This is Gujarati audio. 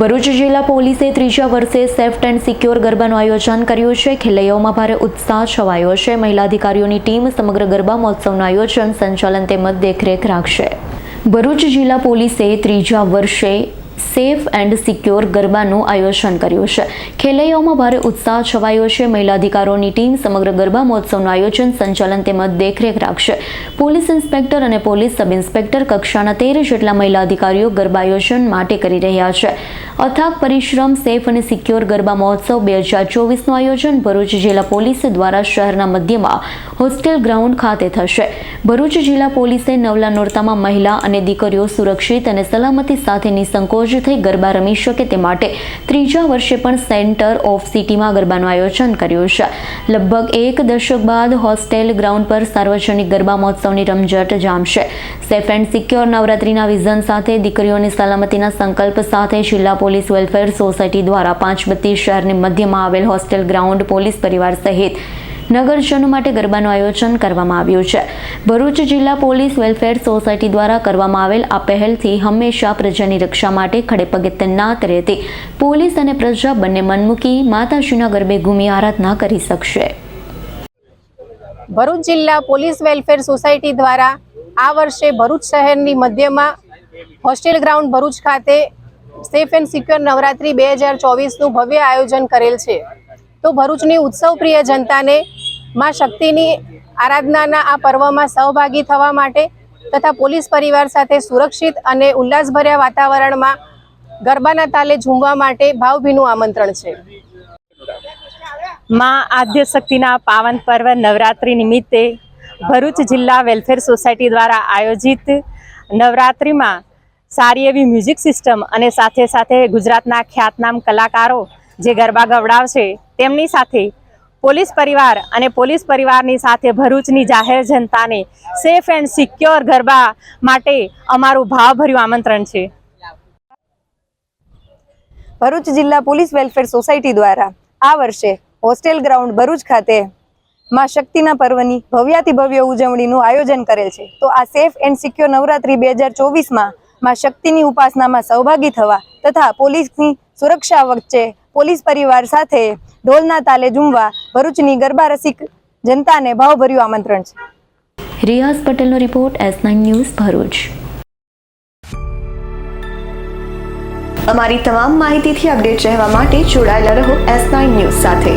ભરૂચ જિલ્લા પોલીસે ત્રીજા વર્ષે સેફ એન્ડ સિક્યોર ગરબાનું આયોજન કર્યું છે. ખેલૈયાઓમાં ભારે ઉત્સાહ છવાયો છે. મહિલા અધિકારીઓની ટીમ સમગ્ર ગરબા મહોત્સવનું આયોજન, સંચાલન તેમજ દેખરેખ રાખશે. ભરૂચ જિલ્લા પોલીસે ત્રીજા વર્ષે સેફ એન્ડ સિક્યોર ગરબાનું આયોજન કર્યું છે. ખેલૈયાઓમાં ભારે ઉત્સાહ છવાયો છે. મહિલા અધિકારોની ટીમ સમગ્ર ગરબા મહોત્સવનું આયોજન, સંચાલન તેમજ દેખરેખ રાખશે. પોલીસ ઇન્સ્પેક્ટર અને પોલીસ સબ ઇન્સ્પેક્ટર કક્ષાના તેર જેટલા મહિલા અધિકારીઓ ગરબા આયોજન માટે કરી રહ્યા છે. અથાગ પરિશ્રમ, સેફ અને સિક્યોર ગરબા મહોત્સવ બે હજાર ચોવીસનું આયોજન ભરૂચ જિલ્લા પોલીસ દ્વારા શહેરના મધ્યમાં હોસ્ટેલ ગ્રાઉન્ડ ખાતે થશે. ભરૂચ જિલ્લા પોલીસે નવલા નોરતામાં મહિલા અને દીકરીઓ સુરક્ષિત અને સલામતી સાથે નિસંકોચ થઈ ગરબા રમી શકે તે માટે ત્રીજા વર્ષે પણ સેન્ટર ઓફ સિટીમાં ગરબાનું આયોજન કર્યું છે. લગભગ એક દશક બાદ હોસ્ટેલ ગ્રાઉન્ડ પર સાર્વજનિક ગરબા મહોત્સવની રમઝટ જામશે. સેફ એન્ડ સિક્યોર નવરાત્રીના વિઝન સાથે દીકરીઓની સલામતીના સંકલ્પ સાથે જિલ્લા પોલીસ વેલફેર સોસાયટી દ્વારા પાંચબત્તી શહેરની મધ્યમાં આવેલ હોસ્ટેલ ગ્રાઉન્ડ પોલીસ પરિવાર સહિત નગરજનો માટે ગરબાનું આયોજન કરવામાં આવ્યું છે. ભરૂચ જિલ્લા પોલીસ વેલફેર સોસાયટી દ્વારા કરવામાં આવેલ આ પહેલથી હંમેશા પ્રજાની રક્ષા માટે ખડેપગે તૈનાત રહેતી પોલીસ અને પ્રજા બંને મનમૂકી માતાશ્રીના ગરબે ઘૂમી આરાધના કરી શકશે. ભરૂચ જિલ્લા પોલીસ વેલફેર સોસાયટી દ્વારા આ વર્ષે ભરૂચ શહેરની મધ્યમાં હોસ્ટેલ ગ્રાઉન્ડ ભરૂચ ખાતે સેફ એન્ડ સિક્યોર નવરાત્રી બે હજાર ચોવીસનું ભવ્ય આયોજન કરેલ છે. તો ભરૂચની ઉત્સવપ્રિય જનતાને માં શક્તિની આરાધનાના આ પર્વમાં સહભાગી થવા માટે તથા પોલીસ પરિવાર સાથે સુરક્ષિત અને ઉલ્લાસભર્યા વાતાવરણમાં ગરબાના તાલે ઝૂમવા માટે ભાવભીનું આમંત્રણ છે. માં આદ્ય શક્તિના પાવન પર્વ નવરાત્રિ નિમિત્તે ભરૂચ જિલ્લા વેલફેર સોસાયટી દ્વારા આયોજિત નવરાત્રિમાં સારી એવી મ્યુઝિક સિસ્ટમ અને સાથે સાથે ગુજરાતના ખ્યાતનામ કલાકારો જે ગરબા ગવડાવશે, તેમની સાથે પોલીસ પરિવાર અને પોલીસ પરિવારની સાથે ભરૂચની જાહેર જનતાને સેફ એન્ડ સિક્યોર ગરબા માટે અમારું ભાવભર્યું આમંત્રણ છે. ભરૂચ જિલ્લા પોલીસ વેલફેર સોસાયટી દ્વારા આ વર્ષે હોસ્ટેલ ગ્રાઉન્ડ ભરૂચ ખાતે માં શક્તિના પર્વની ભવ્યાતિ ભવ્ય ઉજવણીનું આયોજન કરેલ છે. તો આ સેફ એન્ડ સિક્યોર નવરાત્રી બે હજાર ચોવીસમાં માં શક્તિની ઉપાસનામાં સહભાગી થવા તથા પોલીસની સુરક્ષા વચ્ચે પોલીસ પરિવાર સાથે ઢોલના તાલે ઝૂમવા ભરૂચની ગરબા રસિક જનતાને ભાવભર્યું આમંત્રણ છે. રિયાઝ પટેલનો report S nine news Bharuch. અમારી તમામ માહિતીથી અપડેટ રહેવા માટે જોડાયેલા રહો એસ નાઇન ન્યૂઝ સાથે.